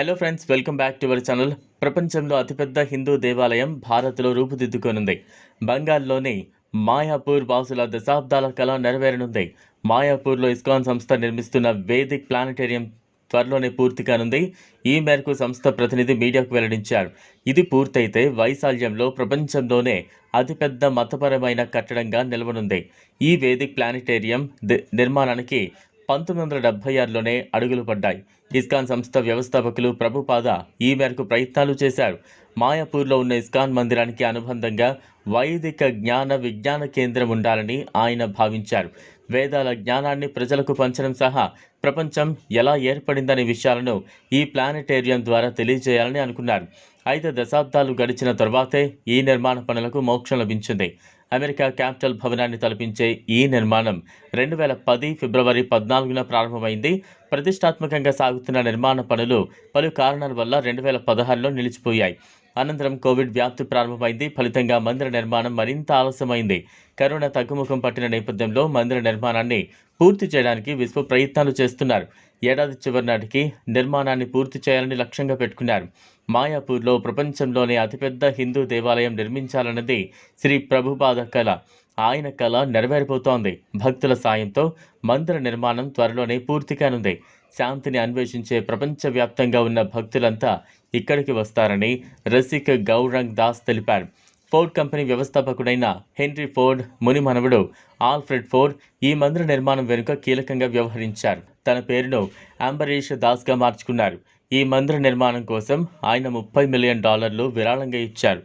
Hello friends welcome back to our channel ప్రపంచంలో అతిపెద్ద హిందూ దేవాలయం భారత్లో రూపుదిద్దుకోనుంది. బంగాల్లోని మాయాపూర్ వాసుల దశాబ్దాల కళ నెరవేరనుంది. మాయాపూర్లో ఇస్కాన్ సంస్థ నిర్మిస్తున్న వేదిక్ ప్లానటేరియం త్వరలోనే పూర్తి కానుంది. ఈ మేరకు సంస్థ ప్రతినిధి మీడియాకు వెల్లడించారు. ఇది పూర్తయితే వైశాల్యంలో ప్రపంచంలోనే అతిపెద్ద మతపరమైన కట్టడంగా నిలవనుంది. ఈ వేదిక్ ప్లానిటేరియం నిర్మాణానికి పంతొమ్మిది వందల డెబ్బై ఆరులోనే అడుగులు పడ్డాయి. ఇస్కాన్ సంస్థ వ్యవస్థాపకులు ప్రభుపాద ఈ మేరకు ప్రయత్నాలు చేశారు. మాయాపూర్లో ఉన్న ఇస్కాన్ మందిరానికి అనుబంధంగా వైదిక జ్ఞాన విజ్ఞాన కేంద్రం ఉండాలని ఆయన భావించారు. వేదాల జ్ఞానాన్ని ప్రజలకు పంచడం సహా ప్రపంచం ఎలా ఏర్పడిందనే విషయాలను ఈ ప్లానెటేరియం ద్వారా తెలియజేయాలని అనుకున్నారు. ఐదు దశాబ్దాలు గడిచిన తర్వాతే ఈ నిర్మాణ పనులకు మోక్షం లభించింది. అమెరికా క్యాపిటల్ భవనాన్ని తలపించే ఈ నిర్మాణం రెండు వేల పది ఫిబ్రవరి పద్నాలుగున ప్రారంభమైంది. ప్రతిష్టాత్మకంగా సాగుతున్న నిర్మాణ పనులు పలు కారణాల వల్ల రెండు వేల పదహారులో నిలిచిపోయాయి. అనంతరం కోవిడ్ వ్యాప్తి ప్రారంభమైంది. ఫలితంగా మందిర నిర్మాణం మరింత ఆలస్యమైంది. కరోనా తగ్గుముఖం పట్టిన నేపథ్యంలో మందిర నిర్మాణాన్ని పూర్తి చేయడానికి విశ్వ ప్రయత్నాలు చేస్తున్నారు. ఏడాది చివరి నాటికి నిర్మాణాన్ని పూర్తి చేయాలని లక్ష్యంగా పెట్టుకున్నారు. మాయాపూర్లో ప్రపంచంలోనే అతిపెద్ద హిందూ దేవాలయం నిర్మించాలన్నది శ్రీ ప్రభుపాద కళ. ఆయన కళ నెరవేరిపోతోంది. భక్తుల సాయంతో మందిర నిర్మాణం త్వరలోనే పూర్తి కానుంది. శాంతిని అన్వేషించే ప్రపంచవ్యాప్తంగా ఉన్న భక్తులంతా ఇక్కడికి వస్తారని రసిక్ గౌరంగ్ దాస్ తెలిపారు. ఫోర్డ్ కంపెనీ వ్యవస్థాపకుడైన హెన్రీ ఫోర్డ్ ముని మనవుడు ఆల్ఫ్రెడ్ ఫోర్డ్ ఈ మందిర నిర్మాణం వెనుక కీలకంగా వ్యవహరించారు. తన పేరును అంబరీష్ దాస్గా మార్చుకున్నారు. ఈ మందిర నిర్మాణం కోసం ఆయన ముప్పై మిలియన్ డాలర్లు విరాళంగా ఇచ్చారు.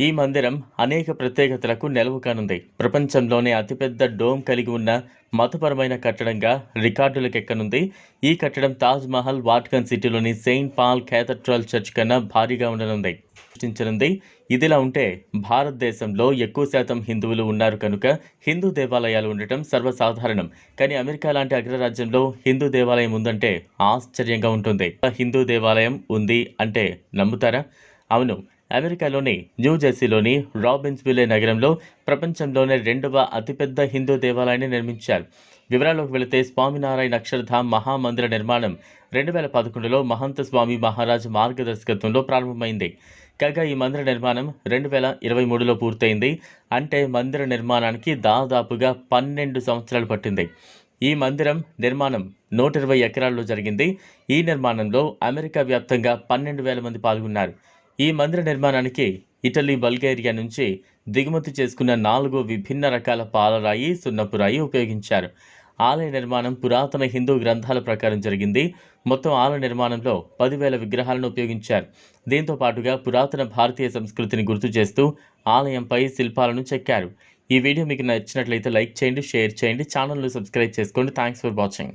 ఈ మందిరం అనేక ప్రత్యేకతలకు నెలవు కానుంది. ప్రపంచంలోనే అతిపెద్ద డోమ్ కలిగి ఉన్న మతపరమైన కట్టడంగా రికార్డులకెక్కనుంది. ఈ కట్టడం తాజ్ మహల్ వాటికన్ సిటీలోని సెయింట్ పాల్ క్యాథడ్రల్ చర్చ్ కన్నా భారీగా ఉండనుంది. సృష్టించనుంది. ఇదిలా ఉంటే భారతదేశంలో ఎక్కువ శాతం హిందువులు ఉన్నారు కనుక హిందూ దేవాలయాలు ఉండటం సర్వసాధారణం. కానీ అమెరికా లాంటి అగ్రరాజ్యంలో హిందూ దేవాలయం ఉందంటే ఆశ్చర్యంగా ఉంటుంది. హిందూ దేవాలయం ఉంది అంటే నమ్ముతారా? అవును. అమెరికాలోని న్యూ జెర్సీలోని రాబిన్స్విల్లే నగరంలో ప్రపంచంలోనే రెండవ అతిపెద్ద హిందూ దేవాలయాన్ని నిర్మించారు. వివరాల్లోకి వెళితే స్వామినారాయణ అక్షరధామ్ మహామందిర నిర్మాణం రెండు వేల పదకొండులో మహంత స్వామి మహారాజ్ మార్గదర్శకత్వంలో ప్రారంభమైంది. కాగా ఈ మందిర నిర్మాణం రెండు వేల ఇరవై మూడులో పూర్తయింది. అంటే మందిర నిర్మాణానికి దాదాపుగా పన్నెండు సంవత్సరాలు పట్టింది. ఈ మందిరం నిర్మాణం నూట ఇరవై ఎకరాల్లో జరిగింది. ఈ నిర్మాణంలో అమెరికా వ్యాప్తంగా పన్నెండు వేల మంది పాల్గొన్నారు. ఈ మందిర నిర్మాణానికి ఇటలీ బల్గేరియా నుంచి దిగుమతి చేసుకున్న నాలుగు విభిన్న రకాల పాలరాయి సున్నపు రాయి ఉపయోగించారు. ఆలయ నిర్మాణం పురాతన హిందూ గ్రంథాల ప్రకారం జరిగింది. మొత్తం ఆలయ నిర్మాణంలో పదివేల విగ్రహాలను ఉపయోగించారు. దీంతో పాటుగా పురాతన భారతీయ సంస్కృతిని గుర్తు చేస్తూ ఆలయంపై శిల్పాలను చెక్కారు. ఈ వీడియో మీకు నచ్చినట్లయితే లైక్ చేయండి షేర్ చేయండి ఛానల్ను సబ్స్క్రైబ్ చేసుకోండి. Thanks for watching.